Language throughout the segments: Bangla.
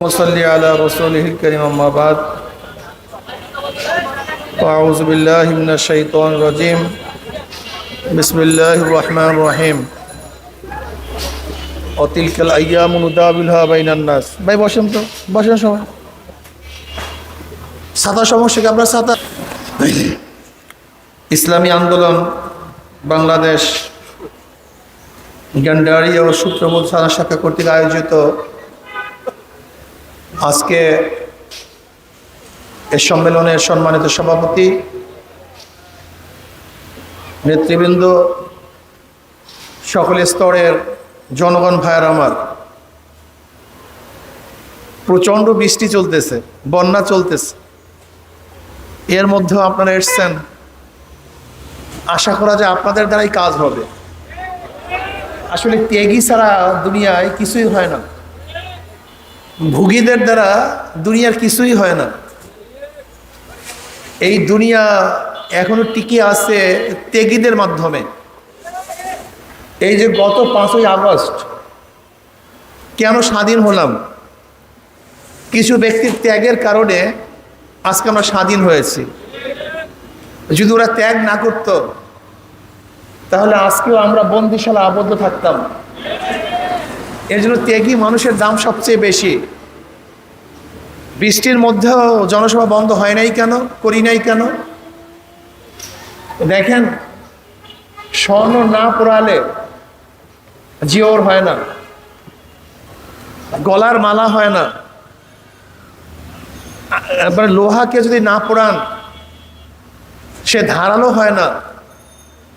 وصلي على رسوله الكريم أما بعد وأعوذ بالله من الشيطان الرجيم بسم الله الرحمن الرحيم وتلك الأيام نداولها بين الناس ভাই বসেন তো বসেন সবাই সাদা সমস্যা কি আপনার সাদা ইসলামী আন্দোলন বাংলাদেশ গ্যান্ডারি ও সূত্রবোধ সারা শাখা কর্তৃক আয়োজিত আজকে এ সম্মেলনের সম্মানিত সভাপতি, নেতৃবৃন্দ, সকল স্তরের জনগণ ভাইয়ের আমার। প্রচণ্ড বৃষ্টি চলতেছে, বন্যা চলতেছে। এর মধ্যেও আপনারা এসছেন। আশা করা যায় আপনাদের দ্বারাই কাজ হবে। আসলে ত্যাগী ছাড়া দুনিয়ায় কিছুই হয় না। ভুগীদের দ্বারা দুনিয়ার কিছুই হয় না। এই দুনিয়া এখনও টিকে আছে ত্যাগীদের মাধ্যমে। এই যে গত পাঁচই আগস্ট, কেন স্বাধীন হলাম? কিছু ব্যক্তির ত্যাগের কারণে আজকে আমরা স্বাধীন হয়েছি। যদি ওরা ত্যাগ না করত, তাহলে আজকেও আমরা বন্দিশালা আবদ্ধ থাকতাম। এর জন্য ত্যাগী মানুষের দাম সবচেয়ে বেশি। বৃষ্টির মধ্যেও জনসভা বন্ধ হয় নাই কেন? করি নাই কেন? দেখেন, স্বর্ণ না পোড়ালে জিওর হয় না। গলার মালা হয় না। এবার লোহাকে যদি না পোড়ান, সে ধারালো হয় না।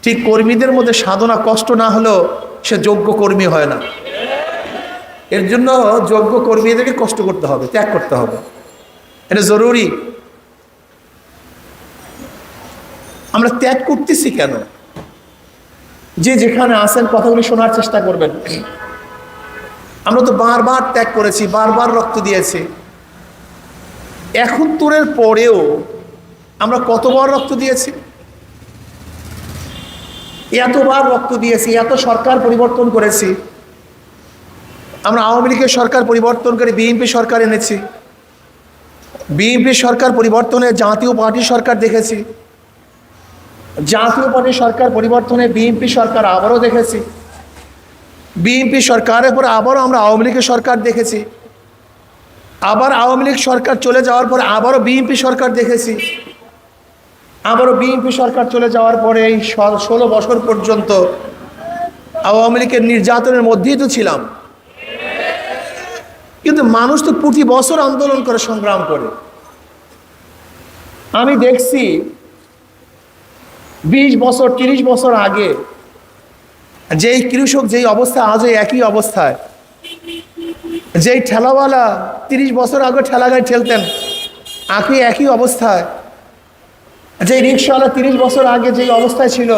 ঠিক কর্মীদের মধ্যে সাধনা কষ্ট না হলেও সে যোগ্য কর্মী হয় না। এর জন্য যোগ্য কর্মীদেরকে কষ্ট করতে হবে, ত্যাগ করতে হবে। এটা জরুরি। আমরা ত্যাগ করতেছি কেন? যে যেখানে আসেন কথাগুলি শোনার চেষ্টা করবেন। আমরা তো বারবার ত্যাগ করেছি, বারবার রক্ত দিয়েছি। এখন তোরের পরেও আমরা কতবার রক্ত দিয়েছি? এতবার রক্ত দিয়েছি, এত সরকার পরিবর্তন করেছি। আমরা আওয়ামী লীগের সরকার পরিবর্তন করে বিএনপি সরকার এনেছি। বিএনপি সরকার পরিবর্তনে জাতীয় পার্টি সরকার দেখেছি। জাতীয় পার্টি সরকার পরিবর্তনে বিএনপি সরকার আবারও দেখেছি। বিএনপি সরকারের পর আবারও আমরা আওয়ামী লীগের সরকার দেখেছি। আবার আওয়ামী লীগ সরকার চলে যাওয়ার পরে আবারও বিএনপি সরকার দেখেছি। আবারও বিএনপি সরকার চলে যাওয়ার পরে এই ষোলো বছর পর্যন্ত আওয়ামী লীগের নির্যাতনের মধ্যেই তো ছিলাম। কিন্তু মানুষ তো প্রতি বছর আন্দোলন করে, সংগ্রাম করে। আমি দেখছি বিশ বছর, তিরিশ বছর আগে যেই কৃষক যেই অবস্থা, আজও একই অবস্থায়। যেই ঠেলাওয়ালা তিরিশ বছর আগে ঠেলা গাড়ি ঠেলতেন, আঁকি একই অবস্থায়। যেই রিক্সাওয়ালা তিরিশ বছর আগে যেই অবস্থায় ছিল,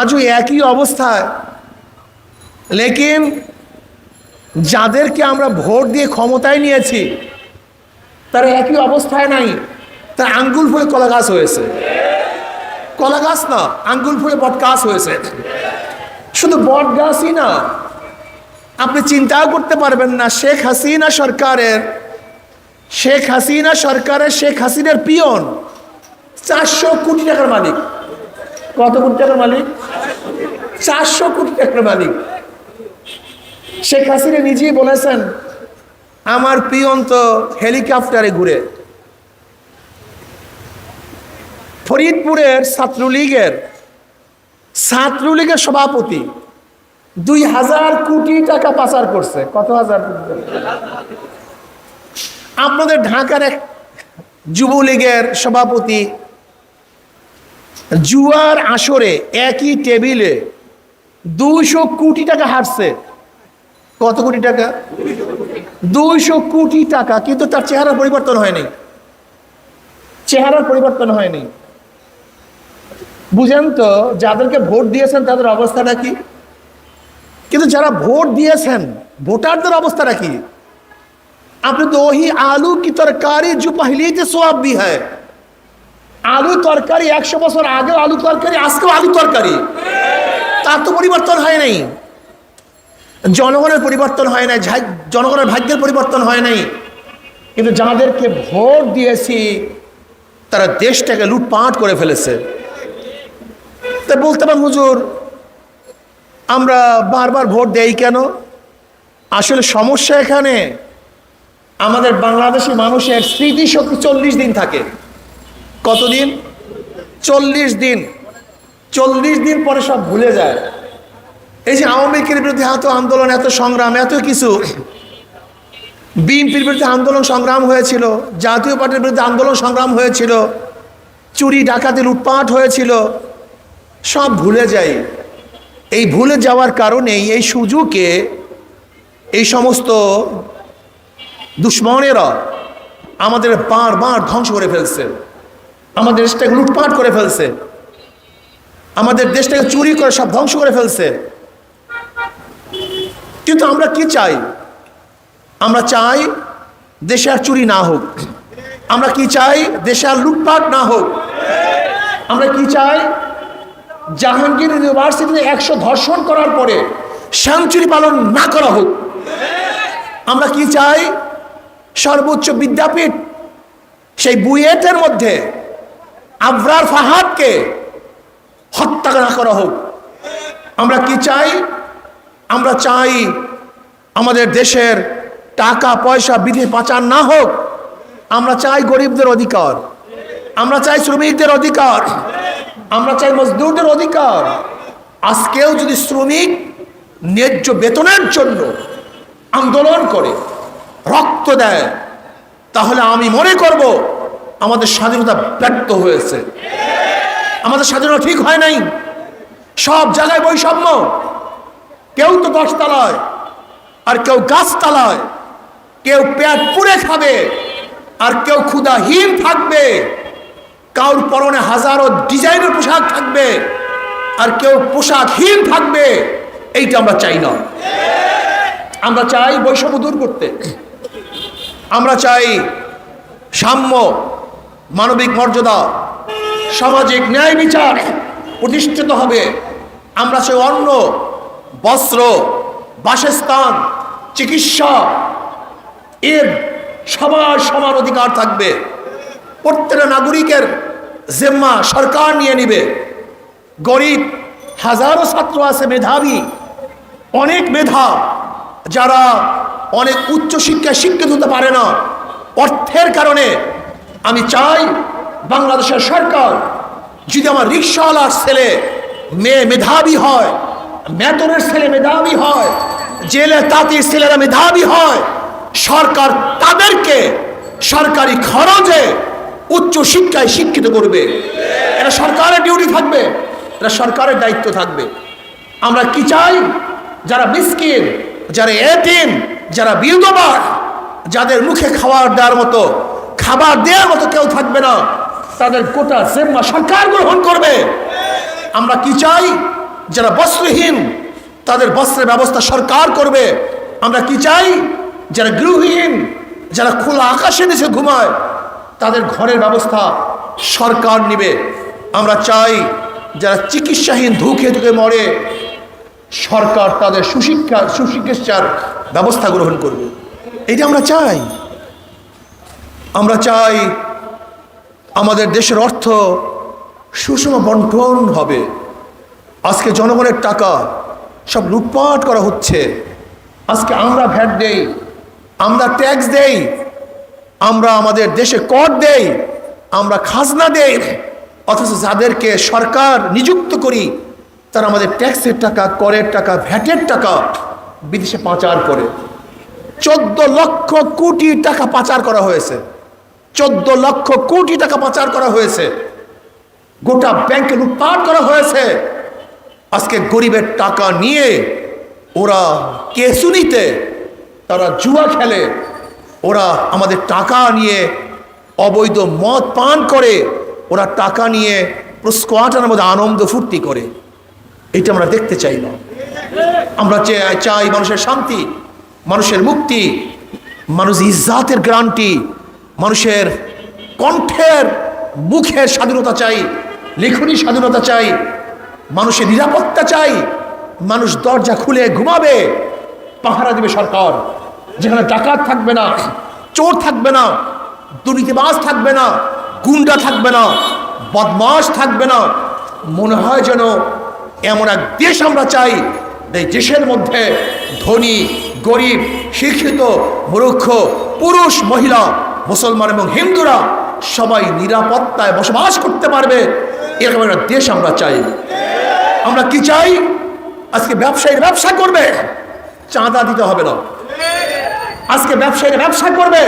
আজও একই অবস্থায়। লেকিন যাদেরকে আমরা ভোট দিয়ে ক্ষমতায় নিয়েছি, তারা একই অবস্থায় নাই। তার আঙ্গুল ফুলে কলা গাছ হয়েছে। কলা গাছ না আঙ্গুল ফুলে বট গাছ হয়েছে। শুধু বট গাছই না, আপনি চিন্তাও করতে পারবেন না, শেখ হাসিনা সরকারের, শেখ হাসিনা সরকারের, শেখ হাসিনার পিয়ন চারশো কোটি টাকার মালিক। কত কোটি টাকার মালিক? চারশো কোটি টাকার মালিক। শেখ হাসিনা নিজেই বলেছেন, আমার পিয়ন তো হেলিকপ্টারে ঘুরে। ফরিদপুরের ছাত্রলীগের ছাত্রলীগের সভাপতি দুই হাজার কোটি টাকা পাচার করছে। কত হাজার আপনাদের ঢাকার এক যুবলীগের সভাপতি জুয়ার আসরে একই টেবিলে দুইশো কোটি টাকা হারছে। কত কোটি টাকা? দুইশো কোটি টাকা, কিন্তু তার চেহারা পরিবর্তন হয়নি। চেহারার পরিবর্তন হয়নি। বুঝেন তো, যাদেরকে ভোট দিয়েছেন তাদের অবস্থাটা কি? কিন্তু যারা ভোট দিয়েছেন, ভোটারদের অবস্থাটা কি? আপনি তো ওই আলু কি তরকারি জুপাহিলি যে সোয়াব বি আলু তরকারি একশো বছর আগে আলু তরকারি, আজকেও আলু তরকারি। তার তো পরিবর্তন হয় নাই। জনগণের পরিবর্তন হয় নাই জনগণের ভাগ্যের পরিবর্তন হয় নাই। কিন্তু যাদেরকে ভোট দিয়েছি, তারা দেশটাকে লুটপাট করে ফেলেছে। তা বলতে পারেন, হুজুর, আমরা বারবার ভোট দেই কেন? আসলে সমস্যা এখানে, আমাদের বাংলাদেশি মানুষের স্মৃতিশক্তি চল্লিশ দিন থাকে। কতদিন? চল্লিশ দিন। চল্লিশ দিন পরে সব ভুলে যায়। এই যে আওয়ামী লীগের বিরুদ্ধে এত আন্দোলন, এত সংগ্রাম, এত কিছু। বিএনপির বিরুদ্ধে আন্দোলন সংগ্রাম হয়েছিল, জাতীয় পার্টির বিরুদ্ধে আন্দোলন সংগ্রাম হয়েছিল, চুরি, ডাকাতি, লুটপাট হয়েছিল, সব ভুলে যাই। এই ভুলে যাওয়ার কারণেই এই সুযোগে এই সমস্ত দুশ্মনেরা আমাদের বারবার ধ্বংস করে ফেলছে। আমাদের দেশটাকে লুটপাট করে ফেলছে। আমাদের দেশটাকে চুরি করে সব ধ্বংস করে ফেলছে। কিন্তু আমরা কি চাই? আমরা চাই দেশে আর চুরি না হোক। আমরা কি চাই দেশে আর লুটপাট না হোক? আমরা কি চাই জাহাঙ্গীর ইউনিভার্সিটিতে একশো ধর্ষণ করার পরে সেঞ্চুরি পালন না করা হোক? আমরা কি চাই সর্বোচ্চ বিদ্যাপীঠ সেই বুয়েটের মধ্যে আবরার ফাহাদকে হত্যা না করা হোক? আমরা কি চাই আমরা চাই আমাদের দেশের টাকা, পয়সা, বিধি পাচার না হোক, আমরা চাই গরিবদের অধিকার, আমরা চাই শ্রমিকদের অধিকার, আমরা চাই মজদুরদের অধিকার। আজকেও যদি শ্রমিক ন্যায্য বেতনের জন্য আন্দোলন করে, রক্ত দেয়, তাহলে আমি মনে করব আমাদের স্বাধীনতা ব্যর্থ হয়েছে। আমাদের স্বাধীনতা ঠিক হয় নাই। সব জায়গায় বৈষম্য। কেউ তো দশতলায় আর কেউ গাছতলায়। কেউ পেট পুড়ে খাবে আর কেউ ক্ষুদাহীন থাকবে। কাউর পরনে হাজারো ডিজাইনের পোশাক থাকবে আর কেউ পোশাকহীন থাকবে। এইটা আমরা চাই না আমরা চাই বৈষম্য দূর করতে। আমরা চাই সাম্য, মানবিক মর্যাদা, সামাজিক ন্যায় বিচার প্রতিষ্ঠিত হবে। আমরা চাই অন্ন বস্ত্র, বাসস্থান, চিকিৎসা, এর সবার সমান অধিকার থাকবে। প্রত্যেকটা নাগরিকের জেম্মা সরকার নিয়ে নিবে। গরিব, হাজারো ছাত্র আছে, মেধাবী, অনেক মেধা, যারা অনেক উচ্চ শিক্ষায় শিক্ষিত হতে পারে না। অর্থের কারণে আমি চাই বাংলাদেশের সরকার, যদি আমার রিক্সাওয়ালার ছেলে, মেয়ে মেধাবী হয় মেতনের ছেলে মেধাবী হয়, জেলে তাঁতির ছেলেরা মেধাবী হয়, সরকার তাদেরকে সরকারি খরচে উচ্চ শিক্ষায় শিক্ষিত করবে। এটা সরকারের ডিউটি থাকবে, এটা সরকারের দায়িত্ব থাকবে। আমরা কি চাই? যারা মিসকিন যারা এতিম যারা বিধবা যাদের মুখে খাবার দেওয়ার মতো, খাবার দেওয়ার মতো কেউ থাকবে না, তাদের গোটা জেম্মা সরকার গ্রহণ করবে। আমরা কি চাই? যারা বস্ত্রহীন, তাদের বস্ত্রের ব্যবস্থা সরকার করবে। আমরা কি চাই? যারা গৃহহীন, যারা খোলা আকাশে নিচে ঘুমায়, তাদের ঘরের ব্যবস্থা সরকার নিবে। আমরা চাই যারা চিকিৎসাহীন, ধুকে ধুকে মরে, সরকার তাদের সুশিক্ষা, সুচিকিৎসার ব্যবস্থা গ্রহণ করবে। এটা আমরা চাই। আমরা চাই আমাদের দেশের অর্থ সুষম বন্টন হবে। আজকে জনগণের টাকা সব লুটপাট করা হচ্ছে। আজকে আমরা ভ্যাট দেই, আমরা ট্যাক্স দেই, আমরা আমাদের দেশে কর দেই, আমরা খাজনা দেই, অথচ যাদেরকে সরকার নিযুক্ত করি, তারা আমাদের ট্যাক্সের টাকা, করের টাকা, ভ্যাটের টাকা বিদেশে পাচার করে। চোদ্দ লক্ষ কোটি টাকা পাচার করা হয়েছে। চোদ্দ লক্ষ কোটি টাকা পাচার করা হয়েছে। গোটা ব্যাংকে লুটপাট করা হয়েছে। আজকে গরিবের টাকা নিয়ে ওরা কেসুনিতে তারা জুয়া খেলে, ওরা আমাদের টাকা নিয়ে অবৈধ মদ পান করে, ওরা টাকা নিয়ে স্কোয়াটার মধ্যে আনন্দ ফুর্তি করে। এটা আমরা দেখতে চাই না। আমরা চাই- চাই মানুষের শান্তি, মানুষের মুক্তি, মানুষ ইজ্জাতের গ্রান্টি, মানুষের কণ্ঠের মুখের স্বাধীনতা চাই, লেখনী স্বাধীনতা চাই মানুষের নিরাপত্তা চাই, মানুষ দরজা খুলে ঘুমাবে, পাহারা দিবে সরকার, যেখানে ডাকাত থাকবে না, চোর থাকবে না, দুর্নীতিবাজ থাকবে না, গুন্ডা থাকবে না বদমাস থাকবে না, মনে হয় যেন এমন এক দেশ আমরা চাই এই দেশের মধ্যে ধনী, গরিব, শিক্ষিত, মূর্খ, পুরুষ, মহিলা, মুসলমান এবং হিন্দুরা সবাই নিরাপত্তায় বসবাস করতে পারবে। এরকম একটা দেশ আমরা চাই। আমরা কি চাই? আজকে ব্যবসায়ীর ব্যবসা করবে। চাঁদা দিতে হবে না। আজকে ব্যবসায়ীরা ব্যবসা করবে।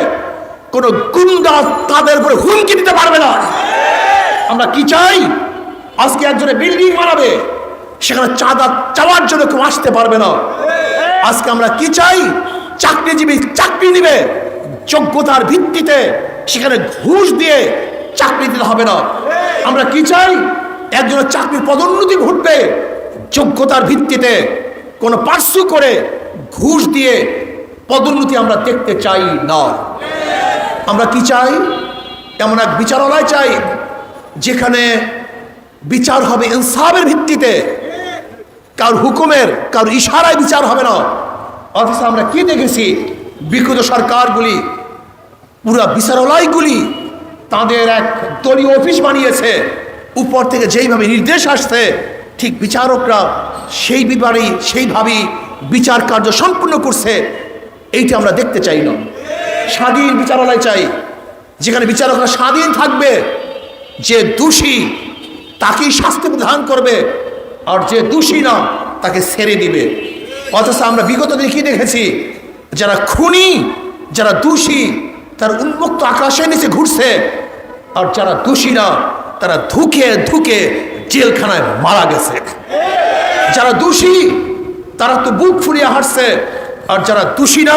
কোনো গুন্ডা তাদের উপরে হুমকি দিতে পারবে না। আমরা কি চাই? আজকে একজনে বিল্ডিং বানাবে। সেখানে চাঁদা চাওয়ার জন্য কেউ আসতে পারবে না। আজকে আমরা কি চাই? চাকরিজীবী চাকরি নিবে যোগ্যতার ভিত্তিতে সেখানে ঘুষ দিয়ে চাকরি দিতে হবে না। আমরা কি চাই? একজনের চাকরির পদোন্নতি ঘটবে, যোগ্যতার ভিত্তিতে কোনো পার্সু করে ঘুষ দিয়ে পদোন্নতি আমরা দেখতে চাই না। আমরা কি চাই? এমন এক বিচারালয় চাই, যেখানে বিচার হবে ইনসাফের ভিত্তিতে। কারোর হুকুমের কারোর ইশারায় বিচার হবে না। অথচ আমরা কি দেখেছি? বিগত সরকারগুলি, পুরা বিচারালয়গুলি তাদের এক দলীয় অফিস বানিয়েছে। উপর থেকে যেইভাবে নির্দেশ আসছে, ঠিক বিচারকরা সেই বিবারেই সেইভাবেই বিচার কার্য সম্পূর্ণ করছে। এইটা আমরা দেখতে চাই না। স্বাধীন বিচারালয় চাই, যেখানে বিচারকরা স্বাধীন থাকবে, যে দোষী তাকেই শাস্তি প্রদান করবে, আর যে দোষী না, তাকে ছেড়ে দিবে। অথচ আমরা বিগত দিনে কি দেখেছি? যারা খুনি, যারা দোষী তার উন্মুক্ত আকাশের নিচে ঘুরছে। আর যারা দোষী না, তারা ধুকে ধুকে জেলখানায় মারা গেছে। যারা দোষী, তারা তো বুক ফুলিয়ে হাঁটছে। আর যারা দোষী না,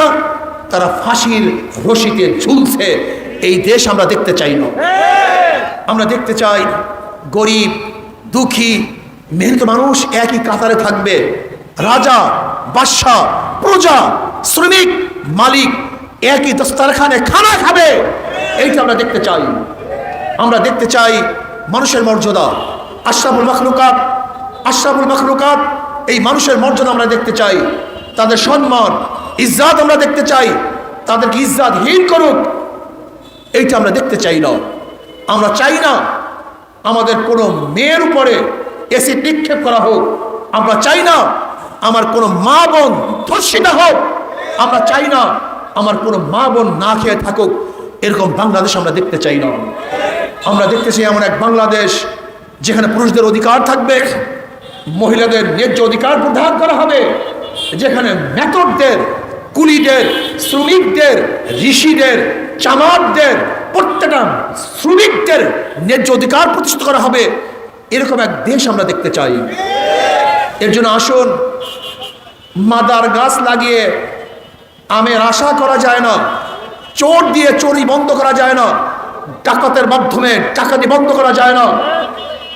তারা ফাঁসির রশিতে ঝুলছে। এই দেশ আমরা দেখতে চাই না। আমরা দেখতে চাই গরিব, দুঃখী, মেহনত মানুষ একই কাতারে থাকবে। রাজা, বাদশাহ, প্রজা, শ্রমিক, মালিক একই দস্তারখানে খানা খাবে। এইটা আমরা দেখতে চাই। আমরা দেখতে চাই মানুষের মর্যাদা। আশরাফুল মখলুকাত আশরাফুল মখলুকাত, এই মানুষের মর্যাদা আমরা দেখতে চাই। তাদের সম্মান, ইজ্জাত আমরা দেখতে চাই। তাদেরকে ইজ্জাতহীন করুক। এইটা আমরা দেখতে চাই না। আমরা চাই না আমাদের কোনো মেয়ের উপরে এসি নিক্ষেপ করা হোক। আমরা চাই না আমার কোনো মা বোন ধর্ষিতা হোক। আমরা চাই না আমার কোনো মা বোন না খেয়ে থাকুক, এরকম বাংলাদেশ আমরা দেখতে চাই না। আমরা দেখতে চাই এমন এক বাংলাদেশ যেখানে পুরুষদের অধিকার থাকবে, মহিলাদের ন্যায্য অধিকার প্রদান করা হবে, যেখানে মেথডদের কুলিদের, শ্রমিকদের, ঋষিদের, চামারদের, প্রত্যেকটা শ্রমিকদের ন্যায্য অধিকার প্রতিষ্ঠিত করা হবে, এরকম এক দেশ আমরা দেখতে চাই। এর জন্য আসুন, মাদার গাছ লাগিয়ে আমের আশা করা যায় না। চোর দিয়ে চুরি বন্ধ করা যায় না। ডাকাতের মাধ্যমে ডাকাতি বন্ধ করা যায় না।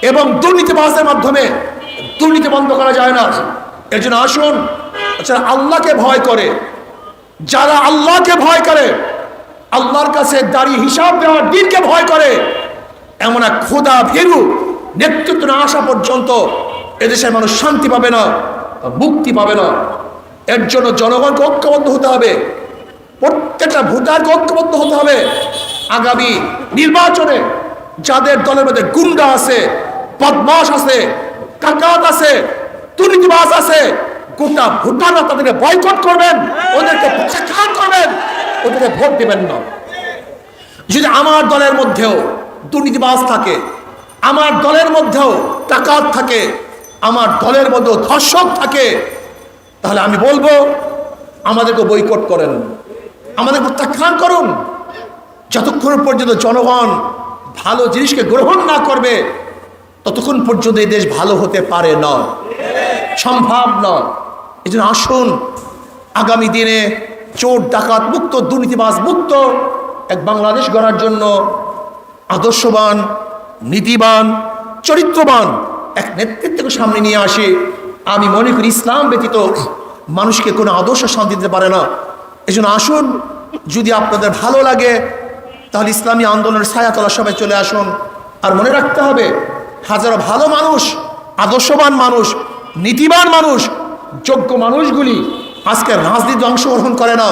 এবং দুর্নীতিবাজের মাধ্যমে দুর্নীতি বন্ধ করা যায় না। এর জন্য আসুন যারা আল্লাহকে ভয় করে। যারা আল্লাহকে ভয় করে, আল্লাহর কাছে দাঁড়িয়ে হিসাব দেওয়ার দিনকে ভয় করে। এমন এক খোদা ভেরু নেতৃত্ব না আসা পর্যন্ত এদেশের মানুষ শান্তি পাবে না, মুক্তি পাবে না। এর জন্য জনগণকে ঐক্যবদ্ধ হতে হবে। প্রত্যেকটা ভোটারকে ঐক্যবদ্ধ হতে হবে। আগামী নির্বাচনে যাদের দলের মধ্যে গুন্ডা আছে বদমাস আছে কাকাত আছে, দুর্নীতিবাজ আছে, গোটা ভোটাররা তাদেরকে বয়কট করবেন, ওদেরকে প্রত্যাখ্যান করবেন, ওদেরকে ভোট দেবেন না। যদি আমার দলের মধ্যেও দুর্নীতিবাস থাকে, আমার দলের মধ্যেও টাকাত থাকে, আমার দলের মধ্যেও ধর্ষক থাকে তাহলে আমি বলব, আমাদেরকে বৈকট করেন। আমাদের প্রত্যাখ্যান করুন। যতক্ষণ পর্যন্ত জনগণ ভালো জিনিসকে গ্রহণ না করবে, ততক্ষণ পর্যন্ত এই দেশ ভালো হতে পারে না। সম্ভব নয় এই জন্য আসুন, আগামী দিনে চোর, ডাকাত মুক্ত, দুর্নীতিবাজ মুক্ত, এক বাংলাদেশ গড়ার জন্য আদর্শবান, নীতিবান, চরিত্রবান এক নেতৃত্বকে সামনে নিয়ে আসে। আমি মনে করি ইসলাম ব্যতীত মানুষকে কোনো আদর্শ শান্তি দিতে পারে না। এই আসুন, যদি আপনাদের ভালো লাগে, তাহলে ইসলামী আন্দোলনের ছায়াতলা সবাই চলে আসুন। আর মনে রাখতে হবে, হাজারো ভালো মানুষ, আদর্শবান মানুষ, নীতিবান মানুষ, যোগ্য মানুষগুলি আজকে রাজনীতি অংশগ্রহণ করে না।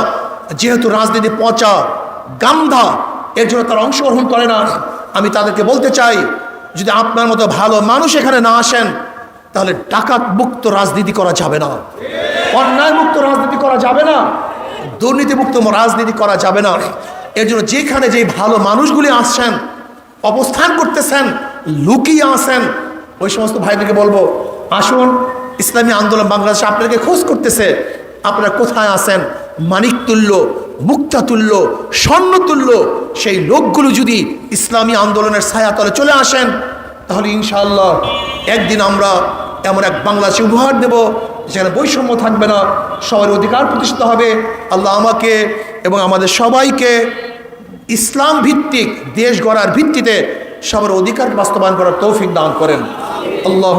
যেহেতু রাজনীতি পচা, গান্ধা, এর জন্য তারা অংশগ্রহণ করে না। আমি তাদেরকে বলতে চাই, যদি আপনার মতো ভালো মানুষ এখানে না আসেন তাহলে ডাকাত মুক্ত রাজনীতি করা যাবে না। অন্যায় মুক্ত রাজনীতি করা যাবে না। দুর্নীতিমুক্ত রাজনীতি করা যাবে না। এর জন্য যেখানে যে ভালো মানুষগুলি আসছেন, অবস্থান করতেছেন, লুকিয়ে আসেন ওই সমস্ত ভাইদেরকে বলব, আসুন, ইসলামী আন্দোলন বাংলাদেশে আপনাদেরকে খোঁজ করতেছে। আপনারা কোথায় আসেন মানিক তুল্য, মুক্তা তুল্য, স্বর্ণ তুল্য, সেই লোকগুলো যদি ইসলামী আন্দোলনের ছায়াতলে চলে আসেন, তাহলে ইনশাআল্লাহ একদিন আমরা এমন এক বাংলাদেশে উপহার দেব, যেখানে বৈষম্য থাকবে না, সবার অধিকার প্রতিষ্ঠিত হবে। আল্লাহ আমাকে এবং আমাদের সবাইকে ইসলাম ভিত্তিক দেশ গড়ার ভিত্তিতে সবার অধিকার বাস্তবায়ন করার তৌফিক দান করেন। আল্লাহ